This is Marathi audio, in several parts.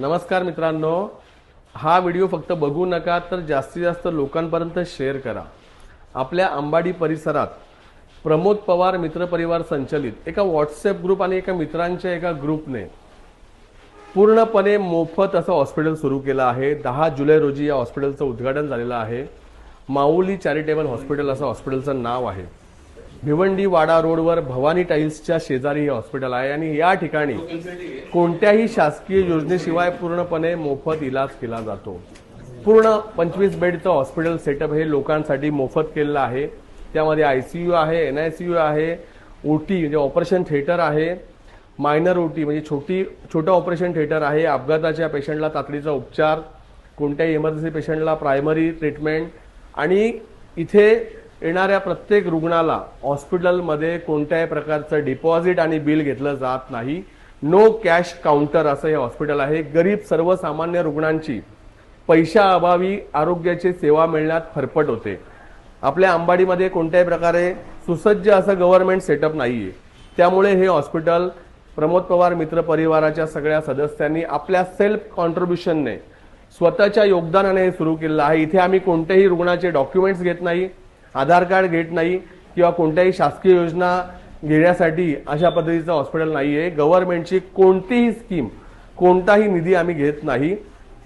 नमस्कार मित्रांनो हा व्हिडिओ फक्त बघू नका तर जास्तीत जास्त लोकांपर्यंत शेअर करा. आपल्या अंबाडी परिसरात प्रमोद पवार मित्रपरिवार संचलित एका व्हॉट्सअप ग्रुप आणि एका मित्रांच्या एका ग्रुपने पूर्णपणे मोफत असं हॉस्पिटल सुरू केलं आहे. दहा जुलै रोजी या हॉस्पिटलचं उद्घाटन झालेलं आहे. माऊली चॅरिटेबल हॉस्पिटल असं हॉस्पिटलचं नाव आहे. भिवंडी वाडा रोडवर भवानी टाईल्सच्या शेजारी हे हॉस्पिटल आहे आणि या ठिकाणी कोणत्याही शासकीय योजनेशिवाय पूर्णपणे मोफत इलाज केला जातो. पूर्ण पंचवीस बेडचं हॉस्पिटल सेटअप हे लोकांसाठी मोफत केलेलं आहे. त्यामध्ये आयसीयू आहे एन आय सी यू आहे ओटी म्हणजे ऑपरेशन थिएटर आहे मायनर ओटी म्हणजे छोटी छोटं ऑपरेशन थिएटर आहे अपघाताच्या पेशंटला तातडीचा उपचार कोणत्याही इमर्जन्सी पेशंटला प्रायमरी ट्रीटमेंट आणि इथे येणाऱ्या प्रत्येक रुग्णाला हॉस्पिटलमध्ये कोणत्याही प्रकारचं डिपॉझिट आणि बिल घेतलं जात नाही. नो कॅश काउंटर असं हे हॉस्पिटल आहे. गरीब सर्वसामान्य रुग्णांची पैशाअभावी आरोग्याची सेवा मिळण्यात फरफट होते. आपल्या अंबाडीमध्ये कोणत्याही प्रकारे सुसज्ज असं गव्हर्नमेंट सेटअप नाही आहे त्यामुळे हे हॉस्पिटल प्रमोद पवार मित्र परिवाराच्या सगळ्या सदस्यांनी आपल्या सेल्फ कॉन्ट्रीब्युशनने स्वतःच्या योगदानाने हे सुरू केलेलं आहे. इथे आम्ही कोणत्याही रुग्णाचे डॉक्युमेंट्स घेत नाही. आधार कार्ड घेत नाही किंवा कोणत्याही शासकीय योजना घेण्यासाठी अशा पद्धतीचं हॉस्पिटल नाही आहे गव्हर्नमेंटची कोणतीही स्कीम कोणताही निधी आम्ही घेत नाही.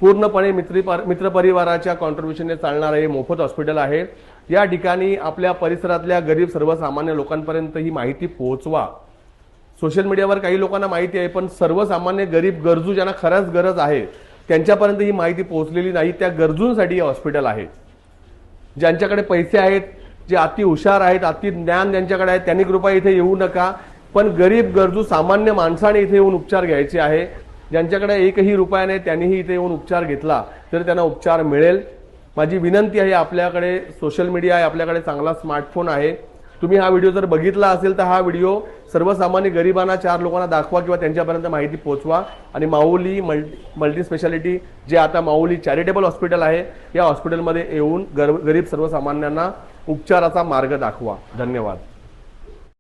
पूर्णपणे मित्र मित्रपरिवाराच्या कॉन्ट्रीब्युशनने चालणारं हे मोफत हॉस्पिटल आहे. या ठिकाणी आपल्या परिसरातल्या गरीब सर्वसामान्य लोकांपर्यंत ही माहिती पोहोचवा. सोशल मीडियावर काही लोकांना माहिती आहे पण सर्वसामान्य गरीब गरजू ज्यांना खरंच गरज आहे त्यांच्यापर्यंत ही माहिती पोहोचलेली नाही. त्या गरजूंसाठी हे हॉस्पिटल आहे. ज्यांच्याकडे पैसे आहेत जे अति हुशार आहेत अति ज्ञान ज्यांच्याकडे आहे त्यांनी कृपया इथे येऊ नका. पण गरीब गरजू सामान्य माणसाने इथे येऊन उपचार घ्यायचे आहे. ज्यांच्याकडे एकही रुपया नाही त्यांनीही इथे येऊन उपचार घेतला तर त्यांना उपचार मिळेल. माझी विनंती आहे आपल्याकडे सोशल मीडिया आहे आपल्याकडे चांगला स्मार्टफोन आहे. तुम्ही हा व्हिडिओ जर बघितला असेल तर हा व्हिडिओ सर्वसामान्य गरिबांना चार लोकांना दाखवा किंवा त्यांच्यापर्यंत माहिती पोहोचवा आणि माऊली मल्टी मल्टी स्पेशालिटी जे आता माऊली चॅरिटेबल हॉस्पिटल आहे या हॉस्पिटलमध्ये येऊन गर गरीब सर्वसामान्यांना उपचाराचा मार्ग दाखवा. धन्यवाद.